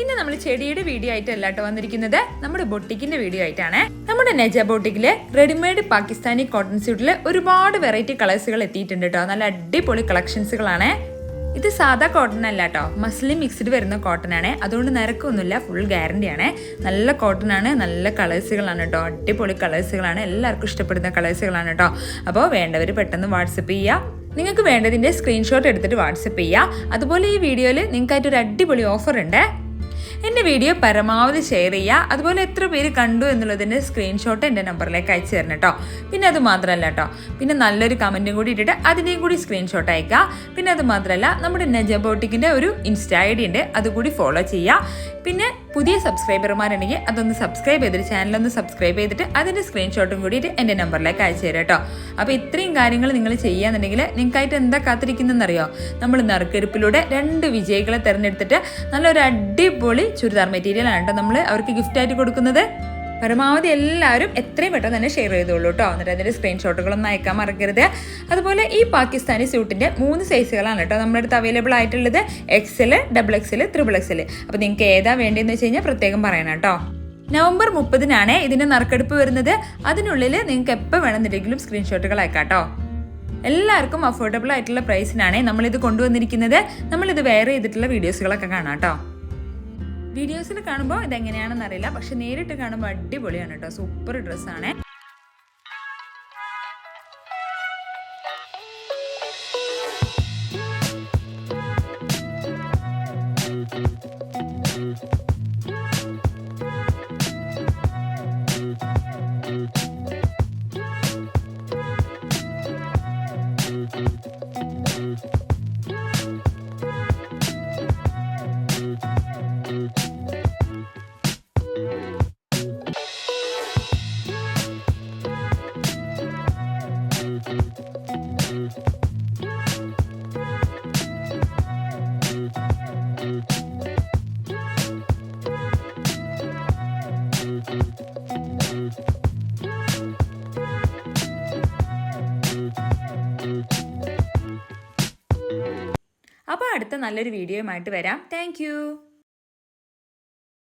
ഇന്ന് നമ്മൾ ചെടിയുടെ വീഡിയോ ആയിട്ട് അല്ലാട്ടോ വന്നിരിക്കുന്നത്. നമ്മുടെ ബൊട്ടിക്കിന്റെ വീഡിയോ ആയിട്ടാണ്. നമ്മുടെ നെജ ബൊട്ടിക്കിൽ റെഡിമെയ്ഡ് പാകിസ്ഥാനി കോട്ടൺ സ്യൂട്ടിൽ ഒരുപാട് വെറൈറ്റി കളേഴ്സുകൾ എത്തിയിട്ടുണ്ട് കേട്ടോ. നല്ല അടിപൊളി കളക്ഷൻസുകളാണ് ഇത് സാധാ കോട്ടൺ അല്ല കേട്ടോ. മസ്ലി മിക്സ്ഡ് വരുന്ന കോട്ടൺ ആണ്. അതുകൊണ്ട് നിരക്കൊന്നുമില്ല. ഫുൾ ഗ്യാരണ്ടി ആണ്. നല്ല കോട്ടൺ ആണ്. നല്ല കളേഴ്സുകളാണ് കേട്ടോ. അടിപൊളി കളേഴ്സുകളാണ് എല്ലാവർക്കും ഇഷ്ടപ്പെടുന്ന കളേഴ്സുകളാണ് കേട്ടോ. അപ്പോൾ വേണ്ടവർ പെട്ടെന്ന് വാട്സപ്പ് ചെയ്യുക നിങ്ങൾക്ക് വേണ്ടതിന്റെ സ്ക്രീൻഷോട്ട് എടുത്തിട്ട് വാട്സപ്പ് ചെയ്യുക അതുപോലെ ഈ വീഡിയോയിൽ നിങ്ങൾക്കായിട്ട് ഒരു അടിപൊളി ഓഫർ ഉണ്ട്. എന്റെ വീഡിയോ പരമാവധി ഷെയർ ചെയ്യുക. അതുപോലെ എത്ര പേര് കണ്ടു എന്നുള്ളതിന്റെ സ്ക്രീൻഷോട്ട് എന്റെ നമ്പറിലേക്ക് അയച്ചു തരണം കേട്ടോ. പിന്നെ അത് മാത്രമല്ല കേട്ടോ. പിന്നെ നല്ലൊരു കമന്റും കൂടി ഇട്ടിട്ട് അതിന്റെയും കൂടി സ്ക്രീൻഷോട്ട് അയക്കുക പിന്നെ അത് മാത്രമല്ല നമ്മുടെ നജബോട്ടിക്കിന്റെ ഒരു ഇൻസ്റ്റ ഐ ഡി ഉണ്ട്. അതുകൂടി ഫോളോ ചെയ്യുക. പിന്നെ പുതിയ സബ്സ്ക്രൈബർമാരുണ്ടെങ്കിൽ അതൊന്ന് സബ്സ്ക്രൈബ് ചെയ്തിട്ട് ചാനലൊന്ന് സബ്സ്ക്രൈബ് ചെയ്തിട്ട് അതിന്റെ സ്ക്രീൻഷോട്ടും കൂടിയിട്ട് എന്റെ നമ്പറിലേക്ക് അയച്ചു തരാം കേട്ടോ. അപ്പോൾ ഇത്രയും കാര്യങ്ങൾ നിങ്ങൾ ചെയ്യാന്നുണ്ടെങ്കിൽ നിങ്ങൾക്കായിട്ട് എന്താ കാത്തിരിക്കുന്നതെന്നറിയോ? നമ്മൾ നറുക്കെടുപ്പിലൂടെ രണ്ട് വിജയികളെ തിരഞ്ഞെടുത്തിട്ട് നല്ലൊരു അടിപൊളി ചുരിദാർ മെറ്റീരിയലാണ് കേട്ടോ നമ്മൾ അവർക്ക് ഗിഫ്റ്റായിട്ട് കൊടുക്കുന്നത്. പരമാവധി എല്ലാവരും എത്രയും പെട്ടെന്ന് തന്നെ ഷെയർ ചെയ്തോളൂ കേട്ടോ എന്നിട്ട് അതിന്റെ സ്ക്രീൻഷോട്ടുകളൊന്നും അയക്കാൻ മറക്കരുത്. അതുപോലെ ഈ പാകിസ്ഥാനി സ്യൂട്ടിന്റെ മൂന്ന് സൈസുകളാണ് കേട്ടോ നമ്മുടെ അടുത്ത് അവൈലബിൾ ആയിട്ടുള്ളത്. XL double XL triple XL അപ്പോൾ നിങ്ങൾക്ക് ഏതാ വേണ്ടതെന്ന് വെച്ച് കഴിഞ്ഞാൽ പ്രത്യേകം പറയണം കേട്ടോ നവംബർ മുപ്പതിനാണ് ഇതിന്റെ നറുക്കെടുപ്പ് വരുന്നത്. അതിനുള്ളിൽ നിങ്ങൾക്ക് എപ്പോൾ വേണമെന്നുണ്ടെങ്കിലും സ്ക്രീൻഷോട്ടുകൾ അയക്കാം കേട്ടോ എല്ലാവർക്കും അഫോർഡബിൾ ആയിട്ടുള്ള പ്രൈസിനാണ് നമ്മളിത് കൊണ്ടുവന്നിരിക്കുന്നത്. നമ്മളിത് വെയർ ചെയ്തിട്ടുള്ള വീഡിയോസുകളൊക്കെ കാണാം കേട്ടോ വീഡിയോസിൽ കാണുമ്പോൾ ഇതെങ്ങനെയാണെന്ന് അറിയില്ല പക്ഷെ നേരിട്ട് കാണുമ്പോൾ അടിപൊളിയാണ് കേട്ടോ സൂപ്പർ ഡ്രസ്സാണ്. അപ്പോൾ അടുത്ത നല്ലൊരു വീഡിയോയുമായിട്ട് വരാം. താങ്ക്